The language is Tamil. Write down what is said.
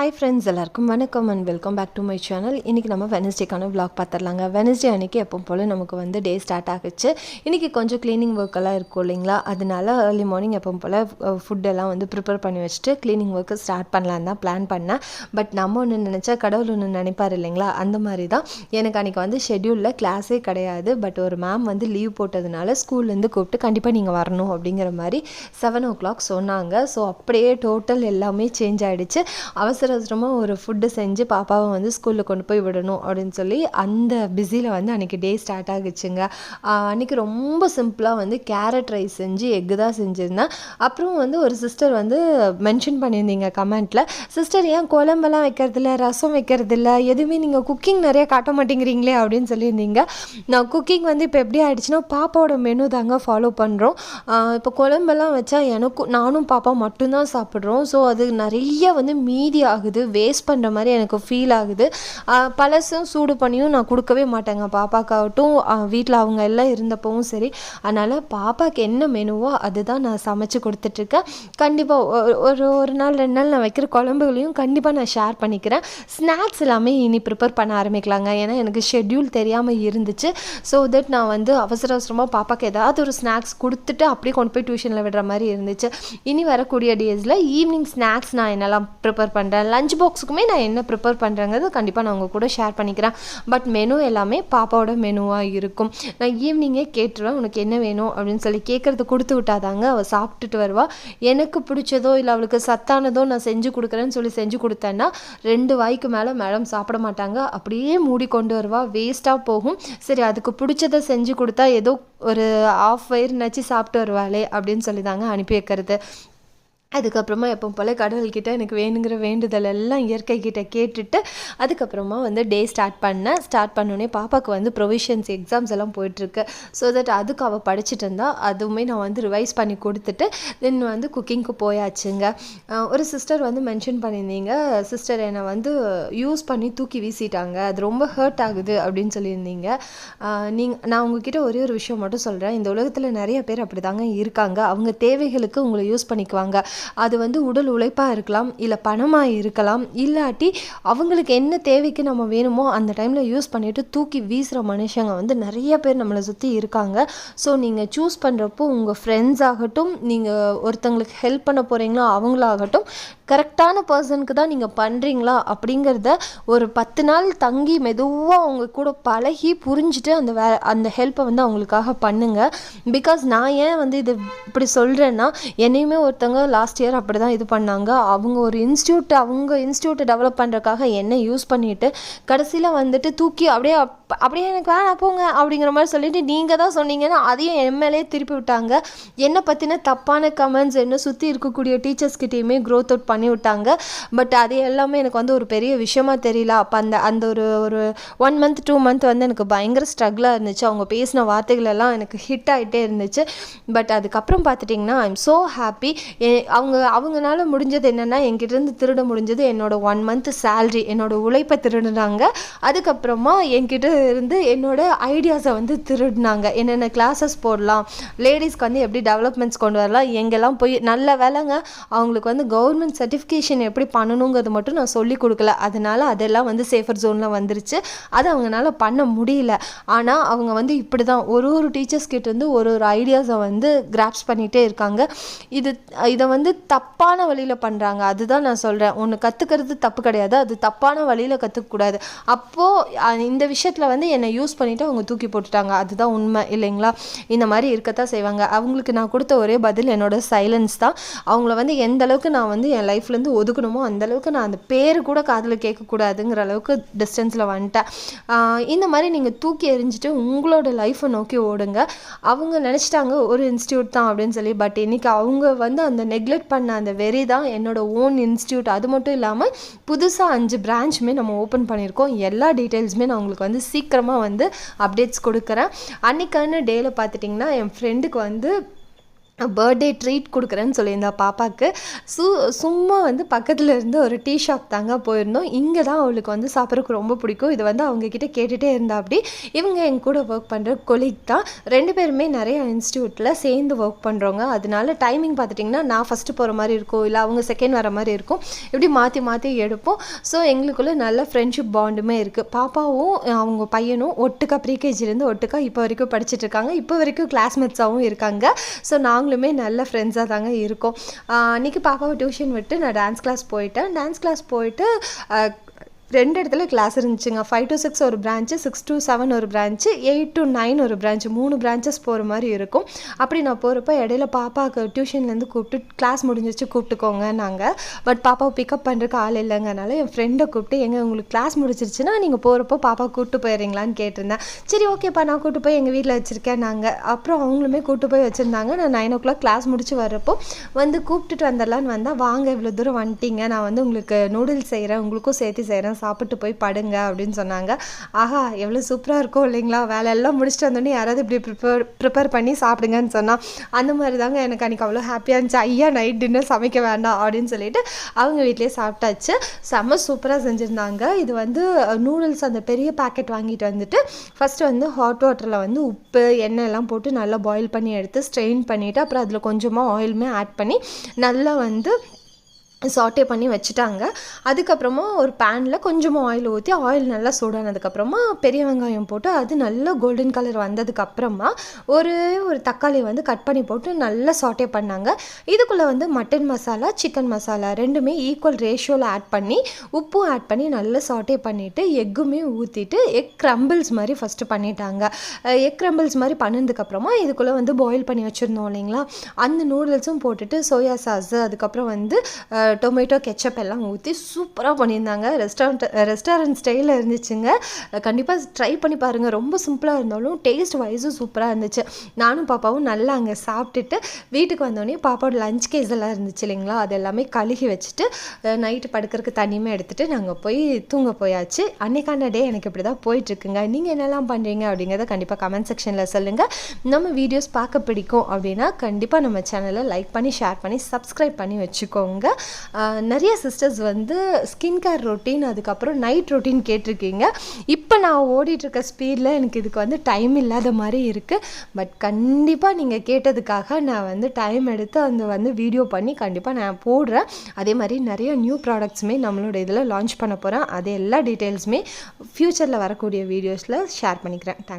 ஹாய் ஃப்ரெண்ட்ஸ் எல்லாருக்கும் வணக்கம் and welcome back to my channel இன்றைக்கி நம்ம வெனஸ்டேக்கான விளாக் பார்த்துடலாங்க. வெனஸ்டே அன்றைக்கி எப்போ போல் நமக்கு வந்து டே ஸ்டார்ட் ஆகுச்சு. இன்றைக்கி கொஞ்சம் க்ளீனிங் ஒர்க் எல்லாம் இருக்கும் இல்லைங்களா? அதனால ஏர்லி மார்னிங் எப்போ போல் ஃபுட்டெல்லாம் வந்து ப்ரிப்பேர் பண்ணி வச்சுட்டு க்ளீனிங் ஒர்க்கு ஸ்டார்ட் பண்ணலான்னு தான் பிளான் பண்ணேன். பட் நம்ம ஒன்று நினச்சா கடவுள் ஒன்று நினைப்பார் இல்லைங்களா? அந்த மாதிரி தான் எனக்கு அன்றைக்கி வந்து ஷெட்யூலில் கிளாஸே கிடையாது. பட் ஒரு மேம் வந்து லீவ் போட்டதுனால ஸ்கூல்லேருந்து கூப்பிட்டு கண்டிப்பாக நீங்கள் வரணும் அப்படிங்கிற மாதிரி செவன் ஓ கிளாக் சொன்னாங்க. ஸோ அப்படியே டோட்டல் எல்லாமே சேஞ்ச் ஆகிடுச்சு அவசர அவசரமாக ஒரு ஃபுட்டு செஞ்சு பாப்பாவை வந்து ஸ்கூலில் கொண்டு போய் விடணும் அப்படின்னு சொல்லி அந்த பிஸியில் வந்து அன்றைக்கி டே ஸ்டார்ட் ஆகுச்சுங்க அன்றைக்கி ரொம்ப சிம்பிளாக வந்து கேரட் ரைஸ் செஞ்சு எக்கு தான் செஞ்சுருந்தேன். அப்புறம் வந்து ஒரு சிஸ்டர் வந்து மென்ஷன் பண்ணியிருந்தீங்க கமெண்ட்டில் சிஸ்டர் ஏன் குழம்பெல்லாம் வைக்கிறதில்ல? ரசம் வைக்கிறதில்ல? எதுவுமே நீங்கள் குக்கிங் நிறையா காட்ட மாட்டேங்கிறீங்களே? அப்படின்னு சொல்லியிருந்தீங்க. நான் குக்கிங் வந்து இப்போ எப்படி ஆகிடுச்சுன்னா பாப்பாவோட மெனு தாங்க ஃபாலோ பண்ணுறோம் இப்போ குழம்பெல்லாம் வச்சா எனக்கும் நானும் பாப்பா மட்டும்தான் சாப்பிட்றோம். ஸோ அது நிறைய வந்து மீதி ஆகுது வேஸ்ட் பண்ணுற மாதிரி எனக்கு ஃபீல் ஆகுது. பழசும் சூடு பண்ணியும் நான் கொடுக்கவே மாட்டேங்க. பாப்பாக்காகட்டும் வீட்டில் அவங்க எல்லாம் இருந்தப்பவும் சரி. அதனால் பாப்பாவுக்கு என்ன மெனுவோ அதுதான் நான் சமைச்சு கொடுத்துட்ருக்கேன். கண்டிப்பாக ஒரு ஒரு நாள் ரெண்டு நாள் நான் வைக்கிற குழம்புகளையும் கண்டிப்பாக நான் ஷேர் பண்ணிக்கிறேன். ஸ்நாக்ஸ் எல்லாமே இனி ப்ரிப்பேர் பண்ண ஆரம்பிக்கலாங்க. ஏன்னா எனக்கு ஷெட்யூல் தெரியாமல் இருந்துச்சு. ஸோ தட் நான் வந்து அவசர அவசரமாக பாப்பாவுக்கு ஏதாவது ஒரு ஸ்நாக்ஸ் கொடுத்துட்டு அப்படியே கொண்டு போய் டியூஷனில் விடுற மாதிரி இருந்துச்சு. இனி வரக்கூடிய டேஸில் ஈவினிங் ஸ்நாக்ஸ் நான் என்னெல்லாம் ப்ரிப்பேர் பண்ணுறேன் லஞ்ச் பாக்ஸுக்குமே நான் என்ன ப்ரிப்பேர் பண்ணுறேங்கிறது கண்டிப்பாக நான் உங்கள் கூட ஷேர் பண்ணிக்கிறேன். பட் மெனு எல்லாமே பாப்பாவோட மெனுவாக இருக்கும். நான் ஈவினிங்கே கேட்டுருவேன் உனக்கு என்ன வேணும் அப்படின்னு சொல்லி கேட்குறது கொடுத்து விட்டாதாங்க அவள் சாப்பிட்டுட்டு வருவாள் எனக்கு பிடிச்சதோ இல்லை அவளுக்கு சத்தானதோ நான் செஞ்சு கொடுக்குறேன்னு சொல்லி செஞ்சு கொடுத்தேன்னா ரெண்டு வாய்க்கு மேலே மேடம் சாப்பிட மாட்டாங்க. அப்படியே மூடி கொண்டு வருவா. வேஸ்ட்டாக போகும். சரி அதுக்கு பிடிச்சதை செஞ்சு கொடுத்தா ஏதோ ஒரு ஆஃப் வயிறு நச்சு சாப்பிட்டு வருவாளே அப்படின்னு சொல்லி தாங்க அனுப்பி வைக்கிறது. அதுக்கப்புறமா எப்போ போல் கடவுள்கிட்ட எனக்கு வேணுங்கிற வேண்டுதல் எல்லாம் இயற்கைக்கிட்ட கேட்டுட்டு அதுக்கப்புறமா வந்து டே ஸ்டார்ட் பண்ணேன். ஸ்டார்ட் பண்ணோடனே பாப்பாவுக்கு வந்து ப்ரொவிஷன்ஸ் எக்ஸாம்ஸ் எல்லாம் போயிட்டுருக்கு. ஸோ தட் அதுக்கு அவள் படிச்சுட்டு இருந்தா அதுவுமே நான் வந்து ரிவைஸ் பண்ணி கொடுத்துட்டு தென் வந்து குக்கிங்க்கு போயாச்சுங்க. ஒரு சிஸ்டர் வந்து மென்ஷன் பண்ணியிருந்தீங்க. சிஸ்டர் என்னை வந்து யூஸ் பண்ணி தூக்கி வீசிட்டாங்க. அது ரொம்ப ஹர்ட் ஆகுது அப்படின்னு சொல்லியிருந்தீங்க. நீங்கள் நான் உங்ககிட்ட ஒரே ஒரு விஷயம் மட்டும் சொல்கிறேன் இந்த உலகத்தில் நிறைய பேர் அப்படி தாங்க இருக்காங்க. அவங்க தேவைகளுக்கு உங்களை யூஸ் பண்ணிக்குவாங்க. அது வந்து உடல் உழைப்பாக இருக்கலாம் இல்லை பணமாக இருக்கலாம் இல்லாட்டி அவங்களுக்கு என்ன தேவைக்கு நம்ம வேணுமோ அந்த டைமில் யூஸ் பண்ணிவிட்டு தூக்கி வீசுகிற மனுஷங்க வந்து நிறைய பேர் நம்மளை சுற்றி இருக்காங்க. ஸோ நீங்கள் சூஸ் பண்ணுறப்போ உங்கள் ஃப்ரெண்ட்ஸ் ஆகட்டும் நீங்கள் ஒருத்தங்களுக்கு ஹெல்ப் பண்ண போகிறீங்களோ அவங்களாகட்டும் கரெக்டான பர்சனுக்கு தான் நீங்கள் பண்ணுறீங்களா அப்படிங்கிறத ஒரு பத்து நாள் தங்கி மெதுவாக அவங்க கூட பழகி புரிஞ்சுட்டு அந்த வே அந்த ஹெல்ப்பை வந்து அவங்களுக்காக பண்ணுங்கள் பிகாஸ் நான் ஏன் வந்து இது இப்படி சொல்கிறேன்னா என்னையுமே ஒருத்தவங்க லாஸ்ட் இயர் அப்படி தான் இது பண்ணாங்க. அவங்க ஒரு இன்ஸ்டியூட் அவங்க இன்ஸ்டியூட்டை டெவலப் பண்ணுறக்காக என்ன யூஸ் பண்ணிட்டு கடைசியில் வந்துட்டு தூக்கி அப்படியே அப்படியே எனக்கு வேணாம் போங்க அப்படிங்கிற மாதிரி சொல்லிட்டு நீங்கள் தான் சொன்னீங்கன்னா அதையும் எம்எல்ஏ திருப்பி விட்டாங்க. என்னை பற்றின தப்பான கமெண்ட்ஸ் என்ன சுற்றி இருக்கக்கூடிய டீச்சர்ஸ்கிட்டையுமே க்ரோத் அவுட் பண்ணி விட்டாங்க. பட் அது எல்லாமே எனக்கு வந்து ஒரு பெரிய விஷயமா தெரியல. அப்போ அந்த அந்த ஒரு ஒரு ஒன் மந்த் டூ மந்த் வந்து எனக்கு பயங்கர ஸ்ட்ரகிளாக இருந்துச்சு. அவங்க பேசின வார்த்தைகள் எல்லாம் எனக்கு ஹிட் ஆகிட்டே இருந்துச்சு. பட் அதுக்கப்புறம் பார்த்துட்டிங்கன்னா ஐ எம் ஸோ ஹாப்பி அவங்க அவங்கனால முடிஞ்சது என்னென்னா என்கிட்டேருந்து திருட முடிஞ்சது என்னோட ஒன் மந்த் சேல்ரி என்னோட உழைப்பை திருடினாங்க. அதுக்கப்புறமா என்கிட்ட இருந்து என்னோட ஐடியாஸை வந்து திருடினாங்க. என்னென்ன கிளாஸஸ் போடலாம் லேடிஸ்க்கு வந்து எப்படி டெவலப்மெண்ட்ஸ் கொண்டு வரலாம் எங்கெல்லாம் போய் நல்ல வேலைங்க. அவங்களுக்கு வந்து கவர்மெண்ட் சர்டிஃபிகேஷன் எப்படி பண்ணணுங்கிறது மட்டும் நான் சொல்லி கொடுக்கல. அதனால அதெல்லாம் வந்து சேஃபர் ஜோனில் வந்துருச்சு. அது அவங்கனால பண்ண முடியல. ஆனால் அவங்க வந்து இப்படி தான் ஒரு ஒரு டீச்சர்ஸ் கிட்டேருந்து ஒரு ஒரு ஐடியாஸை வந்து கிராப்ஸ் பண்ணிகிட்டே இருக்காங்க. இது இதை வந்து தப்பான வழியில் பண்ணுறாங்க அதுதான் நான் சொல்கிறேன் ஒன்று கற்றுக்கிறது தப்பு கிடையாது. அது தப்பான வழியில் கற்றுக்கக்கூடாது அப்போது இந்த விஷயத்தில் வந்து என்னை யூஸ் பண்ணிவிட்டு அவங்க தூக்கி போட்டுட்டாங்க. அதுதான் உண்மை இல்லைங்களா? இந்த மாதிரி இருக்கத்தான் செய்வாங்க. அவங்களுக்கு நான் கொடுத்த ஒரே பதில் என்னோட சைலன்ஸ் தான். அவங்கள வந்து எந்த அளவுக்கு நான் வந்து என் லைஃப்லேருந்து ஒதுக்கணுமோ அந்தளவுக்கு நான் அந்த பேர் கூட காதில் கேட்கக்கூடாதுங்கிற அளவுக்கு டிஸ்டன்ஸில் வந்துட்டேன். இந்த மாதிரி நீங்கள் தூக்கி எறிஞ்சிட்டு உங்களோட லைஃப்பை நோக்கி ஓடுங்க. அவங்க நினச்சிட்டாங்க ஒரு இன்ஸ்டியூட் தான் அப்படின்னு சொல்லி. பட் இன்றைக்கி அவங்க வந்து அந்த நெக்லெக்ட் பண்ண அந்த வெறி தான் என்னோட ஓன் இன்ஸ்டியூட் அது மட்டும் இல்லாமல் புதுசாக அஞ்சு பிரான்ச்சுமே நம்ம ஓப்பன் பண்ணியிருக்கோம். எல்லா டீட்டெயில்ஸுமே நான் உங்களுக்கு வந்து சீக்கிரமாக வந்து அப்டேட்ஸ் கொடுக்குறேன். அன்றைக்கான டேயில் பார்த்துட்டிங்கன்னா என் ஃப்ரெண்டுக்கு வந்து பர்த்டே ட்ரீட் கொடுக்குறேன்னு சொல்லியிருந்தா பாப்பாவுக்கு சு சும்மா வந்து பக்கத்தில் இருந்து ஒரு டீ ஷாப் தாங்க போயிருந்தோம். இங்கே தான் அவளுக்கு வந்து சாப்பிட்றதுக்கு ரொம்ப பிடிக்கும். இது வந்து அவங்கக்கிட்ட கேட்டுகிட்டே இருந்தா அப்படி இவங்க என் கூட ஒர்க் பண்ணுற கொலீக் தான். ரெண்டு பேருமே நிறைய இன்ஸ்டியூட்டில் சேர்ந்து ஒர்க் பண்ணுறவங்க அதனால டைமிங் பார்த்துட்டிங்கன்னா நான் ஃபஸ்ட்டு போகிற மாதிரி இருக்கும். இல்லை அவங்க செகண்ட் வர மாதிரி இருக்கும். இப்படி மாற்றி மாற்றி எடுப்போம். ஸோ எங்களுக்குள்ளே நல்ல ஃப்ரெண்ட்ஷிப் பாண்டுமே இருக்குது பாப்பாவும் அவங்க பையனும் ஒட்டுக்கா ப்ரீகேஜிலேருந்து ஒட்டுக்கா இப்போ வரைக்கும் படிச்சுட்டு இருக்காங்க. இப்போ வரைக்கும் கிளாஸ்மேட்ஸாகவும் இருக்காங்க. ஸோ நாங்கள் நல்ல ஃப்ரெண்ட்ஸாக தாங்க இருக்கோம். அன்றைக்கி அன்னைக்கு பாப்பாவை டியூஷன் விட்டு நான் டான்ஸ் கிளாஸ் போயிட்டேன். டான்ஸ் கிளாஸ் போயிட்டு ரெண்டு இடத்துல கிளாஸ் இருந்துச்சுங்க. ஃபைவ் டு சிக்ஸ் ஒரு பிரான்ச்சு சிக்ஸ் டு செவன் ஒரு பிரான்ச்சு எயிட் டு நைன் ஒரு பிரான்ச்சு மூணு பிரான்ச்சஸ் போகிற மாதிரி இருக்கும். அப்படி நான் போகிறப்ப இடையில பாப்பாவுக்கு டியூஷன்லேருந்து கூப்பிட்டு கிளாஸ் முடிஞ்சிச்சு கூப்பிட்டுக்கோங்க நாங்கள் பட் பாப்பாவை பிக்கப் பண்ணுறக்கு ஆள் இல்லைங்கனால என் ஃப்ரெண்டை கூப்பிட்டு எங்கே உங்களுக்கு கிளாஸ் முடிச்சிருச்சுன்னா நீங்கள் போகிறப்போ பாப்பா கூப்பிட்டு போயிடுறீங்களான்னு கேட்டிருந்தேன். சரி ஓகேப்பா நான் கூப்பிட்டு போய் எங்கள் வீட்டில் வச்சுருக்கேன் நாங்கள் அப்புறம் அவங்களுமே கூப்பிட்டு போய் வச்சுருந்தாங்க. நான் நைன் ஓ கிளாக் கிளாஸ் முடிச்சு வர்றப்போ வந்து கூப்பிட்டுட்டு வந்துடலான்னு வந்தால் வாங்க இவ்வளோ தூரம் வந்துட்டீங்க. நான் வந்து உங்களுக்கு நூடுல்ஸ் செய்கிறேன் உங்களுக்கும் சேர்த்து செய்கிறேன் சாப்பிட்டு போய் படுங்க அப்படின்னு சொன்னாங்க. ஆஹா எவ்வளோ சூப்பராக இருக்கும் இல்லைங்களா? வேலையெல்லாம் முடிச்சுட்டு வந்தோடனே யாராவது இப்படி ப்ரிப்பேர் ப்ரிப்பேர் பண்ணி சாப்பிடுங்கன்னு சொன்னால் அந்த மாதிரி தாங்க எனக்கு அன்றைக்கி அவ்வளோ ஹாப்பியாக இருந்துச்சு. ஐயா நைட் டின்னர் சமைக்க வேண்டாம் அப்படின்னு சொல்லிட்டு அவங்க வீட்லேயே சாப்பிட்டாச்சு. செம்ம சூப்பராக செஞ்சுருந்தாங்க. இது வந்து நூடுல்ஸ் அந்த பெரிய பேக்கெட் வாங்கிட்டு வந்துட்டு ஃபஸ்ட்டு வந்து ஹாட் வாட்டரில் வந்து உப்பு எண்ணெய் எல்லாம் போட்டு நல்லா பாயில் பண்ணி எடுத்து ஸ்ட்ரெயின் பண்ணிவிட்டு அப்புறம் அதில் கொஞ்சமாக ஆயிலுமே ஆட் பண்ணி நல்லா வந்து சாட்டே பண்ணி வச்சுட்டாங்க. அதுக்கப்புறமா ஒரு பேனில் கொஞ்சமாக ஆயில் ஊற்றி ஆயில் நல்லா சூடானதுக்கப்புறமா பெரிய வெங்காயம் போட்டு அது நல்லா கோல்டன் கலர் வந்ததுக்கப்புறமா ஒரு ஒரு தக்காளி வந்து கட் பண்ணி போட்டு நல்லா சாட்டே பண்ணாங்க. இதுக்குள்ளே வந்து மட்டன் மசாலா சிக்கன் மசாலா ரெண்டுமே ஈக்குவல் ரேஷியோவில் ஆட் பண்ணி உப்பும் ஆட் பண்ணி நல்லா சாட்டே பண்ணிவிட்டு எக்குமே ஊற்றிட்டு எக் க்ரம்பிள்ஸ் மாதிரி ஃபஸ்ட்டு பண்ணிட்டாங்க. எக் க்ரம்பிள்ஸ் மாதிரி பண்ணதுக்கப்புறமா இதுக்குள்ளே வந்து பாயில் பண்ணி வச்சுருந்தோம் இல்லைங்களா? அந்த நூடுல்ஸும் போட்டுட்டு சோயா சாஸ் அதுக்கப்புறம் வந்து டொமேட்டோ கெச்சப் எல்லாம் ஊற்றி சூப்பராக பண்ணியிருந்தாங்க. ரெஸ்டாரண்ட் ரெஸ்டாரண்ட் ஸ்டைலில் இருந்துச்சுங்க. கண்டிப்பாக ட்ரை பண்ணி பாருங்கள் ரொம்ப சிம்பிளாக இருந்தாலும் டேஸ்ட் வைஸும் சூப்பராக இருந்துச்சு. நானும் பாப்பாவும் நல்லா அங்கே சாப்பிட்டுட்டு வீட்டுக்கு வந்தோடனே பாப்பாவோட லஞ்ச் கேஸ் எல்லாம் இருந்துச்சு இல்லைங்களா? அது எல்லாமே கழுகி வச்சுட்டு நைட்டு படுக்கிறதுக்கு தனியுமே எடுத்துகிட்டு நாங்கள் போய் தூங்க போயாச்சு. அன்னைக்கான டே எனக்கு இப்படி தான் போயிட்டுருக்குங்க. நீங்கள் என்னெல்லாம் பண்ணுறீங்க அப்படிங்கிறத கண்டிப்பாக கமெண்ட் செக்ஷனில் சொல்லுங்கள் நம்ம வீடியோஸ் பார்க்க பிடிக்கும் அப்படின்னா கண்டிப்பாக நம்ம சேனலை லைக் பண்ணி ஷேர் பண்ணி சப்ஸ்கிரைப் பண்ணி வச்சுக்கோங்க. நிறைய சிஸ்டர்ஸ் வந்து ஸ்கின் கேர் ரொட்டீன் அதுக்கப்புறம் நைட் ரொட்டீன் கேட்டிருக்கீங்க. இப்போ நான் ஓடிட்டுருக்க ஸ்பீடில் எனக்கு இதுக்கு வந்து டைம் இல்லாத மாதிரி இருக்குது பட் கண்டிப்பாக நீங்கள் கேட்டதுக்காக நான் வந்து டைம் எடுத்து அந்த வந்து வீடியோ பண்ணி கண்டிப்பாக நான் போடுறேன். அதே மாதிரி நிறைய நியூ ப்ராடக்ட்ஸுமே நம்மளோட இதில் லான்ச் பண்ண போகிறேன் அது எல்லா டீட்டெயில்ஸுமே ஃப்யூச்சரில் வரக்கூடிய வீடியோஸில் ஷேர் பண்ணிக்கிறேன். தேங்க்ஸ்